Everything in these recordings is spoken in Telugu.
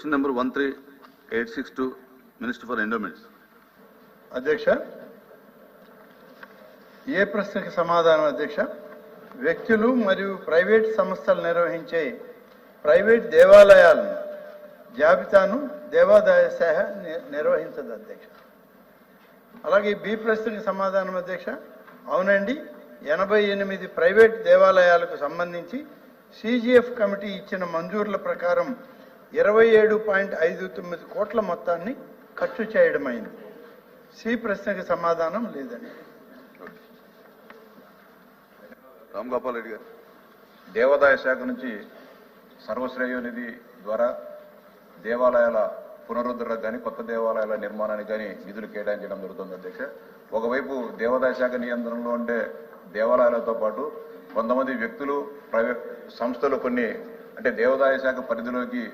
Question number one three eight six two minister for endowments. అధ్యక్ష ఏ ప్రశ్నకి సమాధానం అధ్యక్ష? వ్యక్తులు మరియు ప్రైవేట్ సంస్థలు నిర్వహించే ప్రైవేట్ దేవాలయాలను జాబితాను దేవాదాయ శాఖ నిర్వహించదు అధ్యక్ష. అలాగే బి ప్రశ్నకి సమాధానం అధ్యక్ష? అవునండి ఎనభై ఎనిమిది ప్రైవేట్ దేవాలయాలకు సంబంధించి సిజిఎఫ్ కమిటీ ఇచ్చిన మంజూర్ల ప్రకారం ఇరవై ఏడు పాయింట్ ఐదు తొమ్మిది కోట్ల మొత్తాన్ని ఖర్చు చేయడమైంది. సి ప్రశ్నకి సమాధానం లేదండి. Ram Gopal గారు. దేవాదాయ శాఖ నుంచి సర్వశ్రేయ నిధి ద్వారా దేవాలయాల పునరుద్ధరణకు కానీ కొత్త దేవాలయాల నిర్మాణానికి కానీ నిధులు కేటాయించడం జరుగుతుంది అధ్యక్ష. ఒకవైపు దేవాదాయ శాఖ నియంత్రణలో ఉండే దేవాలయాలతో పాటు కొంతమంది వ్యక్తులు ప్రైవేట్ సంస్థలు కొన్ని అంటే దేవాదాయ శాఖ పరిధిలోకి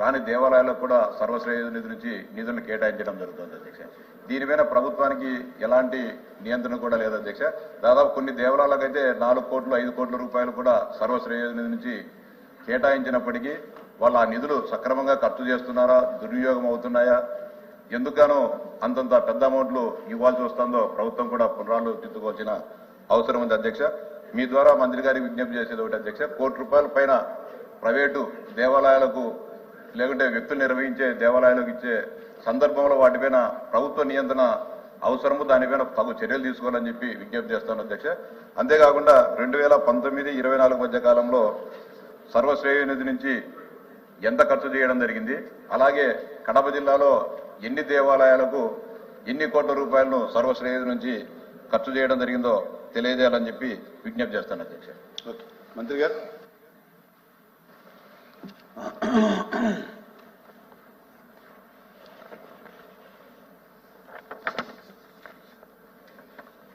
రాని దేవాలయాలకు కూడా సర్వశ్రేయ నిధి నుంచి నిధులను కేటాయించడం జరుగుతుంది అధ్యక్ష. దీనిపైన ప్రభుత్వానికి ఎలాంటి నియంత్రణ కూడా లేదు అధ్యక్ష. దాదాపు కొన్ని దేవాలయాలకైతే నాలుగు కోట్లు ఐదు కోట్ల రూపాయలు కూడా సర్వశ్రేయ నిధి నుంచి కేటాయించినప్పటికీ వాళ్ళు ఆ నిధులు సక్రమంగా ఖర్చు చేస్తున్నారా దుర్వినియోగం అవుతున్నాయా? ఎందుకనో అంతంత పెద్ద అమౌంట్లు ఇవ్వాల్సి వస్తుందో ప్రభుత్వం కూడా పునరాలోచించుకోవాల్సిన అవసరం ఉంది అధ్యక్ష. మీ ద్వారా మంత్రి గారికి విజ్ఞప్తి చేసేది ఒకటి అధ్యక్ష. కోటి రూపాయల పైన ప్రైవేటు దేవాలయాలకు లేకుంటే వ్యక్తులు నిర్వహించే దేవాలయాలకు ఇచ్చే సందర్భంలో వాటిపైన ప్రభుత్వ నియంత్రణ అవసరము దానిపైన తగు చర్యలు తీసుకోవాలని చెప్పి విజ్ఞప్తి చేస్తాను అధ్యక్ష. అంతేకాకుండా రెండు వేల పంతొమ్మిది ఇరవై నాలుగు మధ్య కాలంలో సర్వశ్రేయ నిధి నుంచి ఎంత ఖర్చు చేయడం జరిగింది? అలాగే కడప జిల్లాలో ఎన్ని దేవాలయాలకు ఎన్ని కోట్ల రూపాయలను సర్వశ్రేయ నుంచి ఖర్చు చేయడం జరిగిందో తెలియజేయాలని చెప్పి విజ్ఞప్తి చేస్తాను అధ్యక్ష. మంత్రి గారు?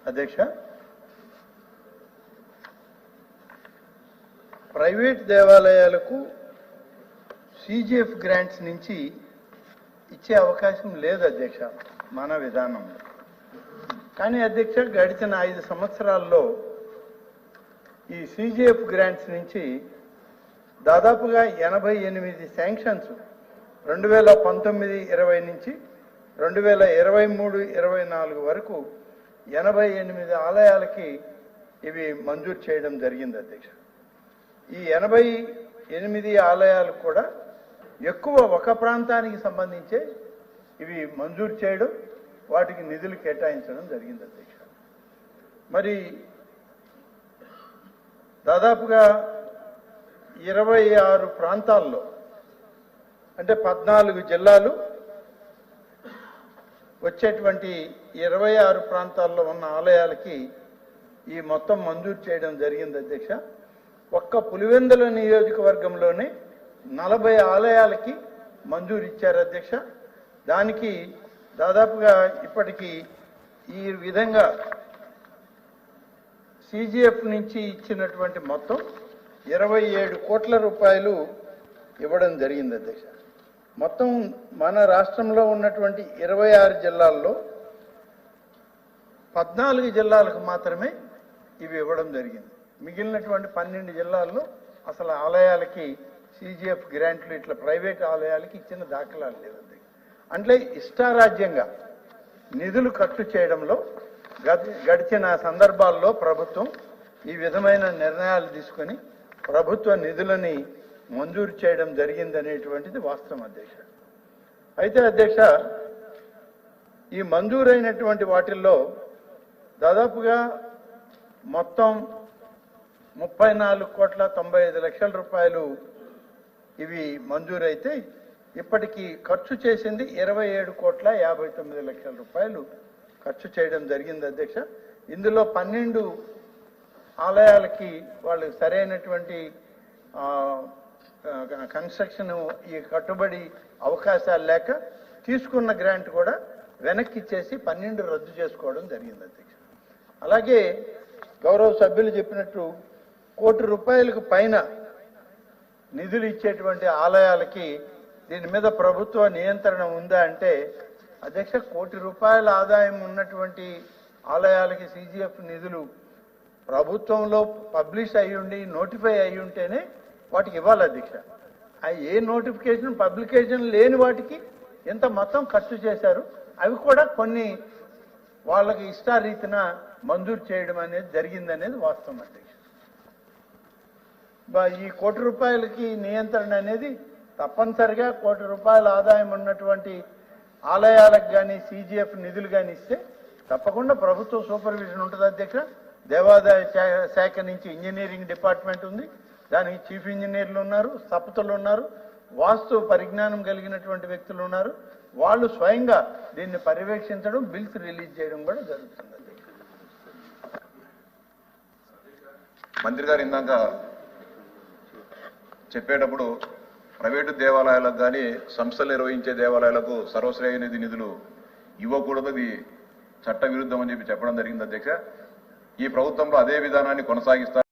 అధ్యక్ష ప్రైవేట్ దేవాలయాలకు సిజిఎఫ్ గ్రాంట్స్ నుంచి ఇచ్చే అవకాశం లేదు అధ్యక్ష మన విధానంలో కానీ అధ్యక్ష గడిచిన ఐదు సంవత్సరాల్లో ఈ సిజిఎఫ్ గ్రాంట్స్ నుంచి దాదాపుగా ఎనభై ఎనిమిది శాంక్షన్స్ రెండు వేల పంతొమ్మిది ఇరవై నుంచి రెండు వేల ఇరవై మూడు ఇరవై నాలుగు వరకు ఎనభై ఎనిమిది ఆలయాలకి ఇవి మంజూరు చేయడం జరిగింది అధ్యక్ష. ఈ ఎనభై ఎనిమిది ఆలయాలు కూడా ఎక్కువ ఒక ప్రాంతానికి సంబంధించే ఇవి మంజూరు చేయడం వాటికి నిధులు కేటాయించడం జరిగింది అధ్యక్ష. మరి దాదాపుగా ఇరవై ఆరు ప్రాంతాల్లో అంటే పద్నాలుగు జిల్లాలు వచ్చేటువంటి ఇరవై ఆరు ప్రాంతాల్లో ఉన్న ఆలయాలకి ఈ మొత్తం మంజూరు చేయడం జరిగింది అధ్యక్ష. ఒక్క పులివెందుల నియోజకవర్గంలోనే నలభై ఆలయాలకి మంజూరు ఇచ్చారు అధ్యక్ష. దానికి దాదాపుగా ఇప్పటికి ఈ విధంగా సిజిఎఫ్ నుంచి ఇచ్చినటువంటి మొత్తం ఇరవై ఏడు కోట్ల రూపాయలు ఇవ్వడం జరిగింది అధ్యక్ష. మొత్తం మన రాష్ట్రంలో ఉన్నటువంటి ఇరవై ఆరు జిల్లాల్లో పద్నాలుగు జిల్లాలకు మాత్రమే ఇవి ఇవ్వడం జరిగింది. మిగిలినటువంటి పన్నెండు జిల్లాల్లో అసలు ఆలయాలకి సిజిఎఫ్ గ్రాంట్లు ఇట్లా ప్రైవేట్ ఆలయాలకి ఇచ్చిన దాఖలాలు లేదు అంటే ఇష్టారాజ్యంగా నిధులు ఖర్చు చేయడంలో గడిచిన సందర్భాల్లో ప్రభుత్వం ఈ విధమైన నిర్ణయాలు తీసుకొని ప్రభుత్వ నిధులని మంజూరు చేయడం జరిగిందనేటువంటిది వాస్తవం అధ్యక్ష. అయితే అధ్యక్ష ఈ మంజూరైనటువంటి వాటిల్లో దాదాపుగా మొత్తం ముప్పై నాలుగు కోట్ల తొంభై ఐదు లక్షల రూపాయలు ఇవి మంజూరైతే ఇప్పటికీ ఖర్చు చేసింది ఇరవై ఏడు కోట్ల యాభై తొమ్మిది లక్షల రూపాయలు ఖర్చు చేయడం జరిగింది అధ్యక్ష. ఇందులో పన్నెండు ఆలయాలకి వాళ్ళు సరైనటువంటి కన్స్ట్రక్షన్ ఈ కట్టుబడి అవకాశాలు లేక తీసుకున్న గ్రాంట్ కూడా వెనక్కి ఇచ్చేసి పన్నెండు రద్దు చేసుకోవడం జరిగింది అధ్యక్ష. అలాగే గౌరవ సభ్యులు చెప్పినట్టు కోటి రూపాయలకు పైన నిధులు ఇచ్చేటువంటి ఆలయాలకి దీని మీద ప్రభుత్వ నియంత్రణ ఉందా అంటే అధ్యక్ష కోటి రూపాయల ఆదాయం ఉన్నటువంటి ఆలయాలకి సీజీఎఫ్ నిధులు ప్రభుత్వంలో పబ్లిష్ అయ్యి ఉండి నోటిఫై అయి ఉంటేనే వాటికి ఇవ్వాలి అధ్యక్ష. ఆ ఏ నోటిఫికేషన్ పబ్లికేషన్ లేని వాటికి ఎంత మొత్తం ఖర్చు చేశారు అవి కూడా కొన్ని వాళ్ళకి ఇష్టారీతిన మంజూరు చేయడం అనేది జరిగిందనేది వాస్తవం అధ్యక్ష. ఈ కోటి రూపాయలకి నియంత్రణ అనేది తప్పనిసరిగా కోటి రూపాయల ఆదాయం ఉన్నటువంటి ఆలయాలకు కానీ సీజీఎఫ్ నిధులు కానీ ఇస్తే తప్పకుండా ప్రభుత్వ సూపర్విజన్ ఉంటుంది అధ్యక్ష. దేవాదాయ శాఖ నుంచి ఇంజనీరింగ్ డిపార్ట్మెంట్ ఉంది. దానికి చీఫ్ ఇంజనీర్లు ఉన్నారు స్థపతులు ఉన్నారు వాస్తు పరిజ్ఞానం కలిగినటువంటి వ్యక్తులు ఉన్నారు. వాళ్ళు స్వయంగా దీన్ని పర్యవేక్షించడం బిల్స్ రిలీజ్ చేయడం కూడా జరుగుతుంది మంత్రి గారు ఇందాక చెప్పేటప్పుడు ప్రైవేటు దేవాలయాలకు కానీ సంస్థలు నిర్వహించే దేవాలయాలకు సర్వశ్రేయ నిధి నిధులు ఇవ్వకూడదు అది చట్ట విరుద్ధం అని చెప్పి చెప్పడం జరిగింది అధ్యక్ష. ఈ ప్రభుత్వంలో అదే విధానాన్ని కొనసాగిస్తారు